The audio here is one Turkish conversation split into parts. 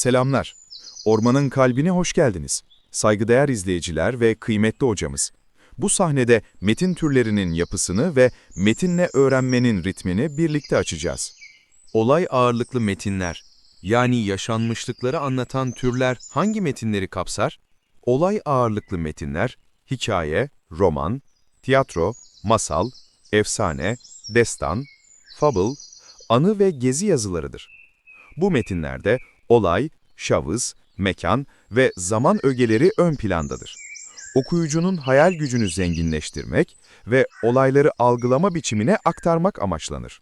Selamlar. Ormanın kalbine hoş geldiniz. Saygıdeğer izleyiciler ve kıymetli hocamız. Bu sahnede metin türlerinin yapısını ve metinle öğrenmenin ritmini birlikte açacağız. Olay ağırlıklı metinler, yani yaşanmışlıkları anlatan türler hangi metinleri kapsar? Olay ağırlıklı metinler, hikaye, roman, tiyatro, masal, efsane, destan, fable, anı ve gezi yazılarıdır. Bu metinlerde olay, şahıs, mekan ve zaman ögeleri ön plandadır. Okuyucunun hayal gücünü zenginleştirmek ve olayları algılama biçimine aktarmak amaçlanır.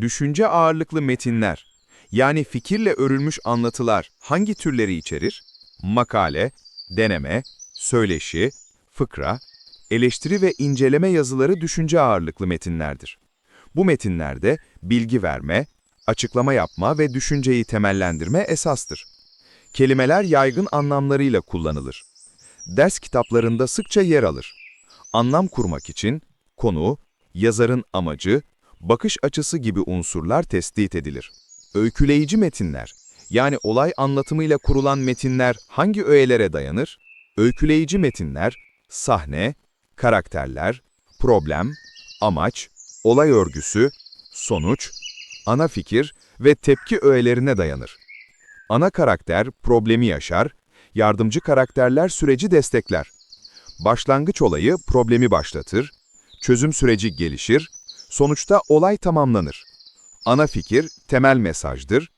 Düşünce ağırlıklı metinler, yani fikirle örülmüş anlatılar hangi türleri içerir? Makale, deneme, söyleşi, fıkra, eleştiri ve inceleme yazıları düşünce ağırlıklı metinlerdir. Bu metinlerde bilgi verme, açıklama yapma ve düşünceyi temellendirme esastır. Kelimeler yaygın anlamlarıyla kullanılır. Ders kitaplarında sıkça yer alır. Anlam kurmak için konu, yazarın amacı, bakış açısı gibi unsurlar tespit edilir. Öyküleyici metinler, yani olay anlatımıyla kurulan metinler hangi öğelere dayanır? Öyküleyici metinler, sahne, karakterler, problem, amaç, olay örgüsü, sonuç, ana fikir ve tepki öğelerine dayanır. Ana karakter problemi yaşar, yardımcı karakterler süreci destekler. Başlangıç olayı problemi başlatır, çözüm süreci gelişir, sonuçta olay tamamlanır. Ana fikir temel mesajdır,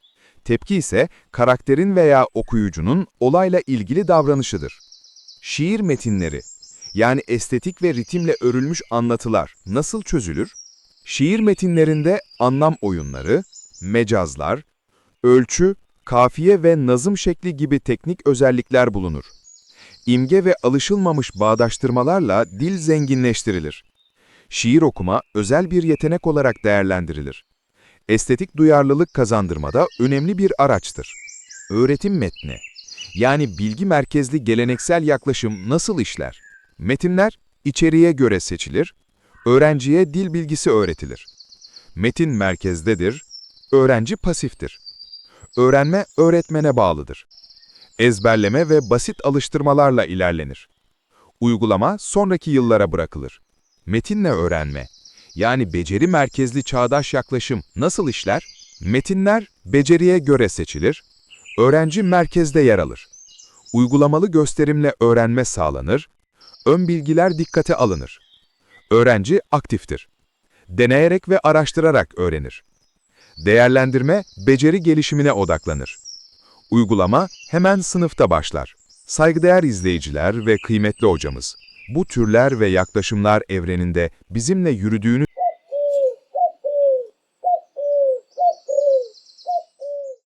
tepki ise karakterin veya okuyucunun olayla ilgili davranışıdır. Şiir metinleri, yani estetik ve ritimle örülmüş anlatılar nasıl çözülür? Şiir metinlerinde anlam oyunları, mecazlar, ölçü, kafiye ve nazım şekli gibi teknik özellikler bulunur. İmge ve alışılmamış bağdaştırmalarla dil zenginleştirilir. Şiir okuma özel bir yetenek olarak değerlendirilir. Estetik duyarlılık kazandırmada önemli bir araçtır. Öğretim metni, yani bilgi merkezli geleneksel yaklaşım nasıl işler? Metinler içeriğe göre seçilir, öğrenciye dil bilgisi öğretilir. Metin merkezdedir, öğrenci pasiftir. Öğrenme öğretmene bağlıdır. Ezberleme ve basit alıştırmalarla ilerlenir. Uygulama sonraki yıllara bırakılır. Metinle öğrenme, yani beceri merkezli çağdaş yaklaşım nasıl işler? Metinler beceriye göre seçilir, öğrenci merkezde yer alır. Uygulamalı gösterimle öğrenme sağlanır, ön bilgiler dikkate alınır. Öğrenci aktiftir. Deneyerek ve araştırarak öğrenir. Değerlendirme, beceri gelişimine odaklanır. Uygulama hemen sınıfta başlar. Saygıdeğer izleyiciler ve kıymetli hocamız, bu türler ve yaklaşımlar evreninde bizimle yürüdüğünüz